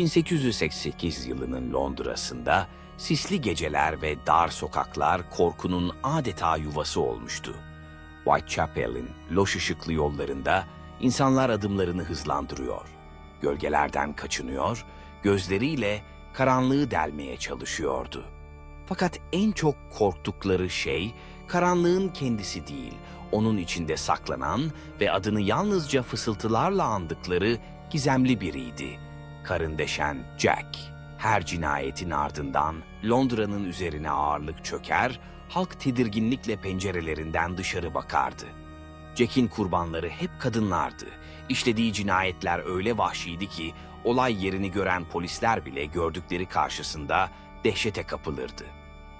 1888 yılının Londra'sında sisli geceler ve dar sokaklar korkunun adeta yuvası olmuştu. Whitechapel'in loş ışıklı yollarında insanlar adımlarını hızlandırıyor. Gölgelerden kaçınıyor, gözleriyle karanlığı delmeye çalışıyordu. Fakat en çok korktukları şey karanlığın kendisi değil, onun içinde saklanan ve adını yalnızca fısıltılarla andıkları gizemli biriydi. Karın deşen Jack. Her cinayetin ardından Londra'nın üzerine ağırlık çöker, halk tedirginlikle pencerelerinden dışarı bakardı. Jack'in kurbanları hep kadınlardı. İşlediği cinayetler öyle vahşiydi ki olay yerini gören polisler bile gördükleri karşısında dehşete kapılırdı.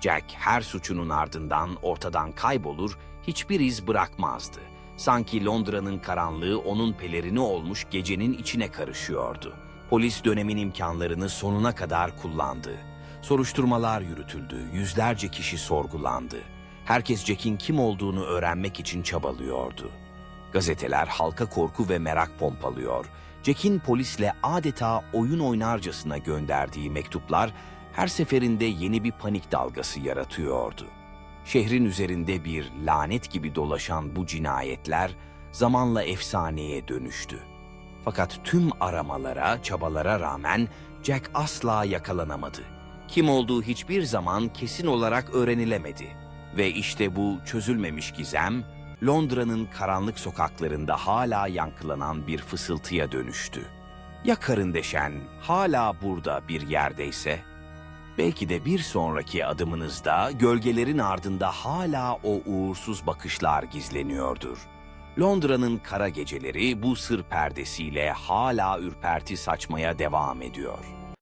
Jack her suçunun ardından ortadan kaybolur, hiçbir iz bırakmazdı. Sanki Londra'nın karanlığı onun pelerini olmuş gecenin içine karışıyordu. Polis dönemin imkanlarını sonuna kadar kullandı. Soruşturmalar yürütüldü, yüzlerce kişi sorgulandı. Herkes Jack'in kim olduğunu öğrenmek için çabalıyordu. Gazeteler halka korku ve merak pompalıyor. Jack'in polisle adeta oyun oynarcasına gönderdiği mektuplar her seferinde yeni bir panik dalgası yaratıyordu. Şehrin üzerinde bir lanet gibi dolaşan bu cinayetler zamanla efsaneye dönüştü. Fakat tüm aramalara, çabalara rağmen Jack asla yakalanamadı. Kim olduğu hiçbir zaman kesin olarak öğrenilemedi. Ve işte bu çözülmemiş gizem, Londra'nın karanlık sokaklarında hala yankılanan bir fısıltıya dönüştü. Ya karın deşen hala burada bir yerdeyse? Belki de bir sonraki adımınızda gölgelerin ardında hala o uğursuz bakışlar gizleniyordur. Londra'nın kara geceleri bu sır perdesiyle hala ürperti saçmaya devam ediyor.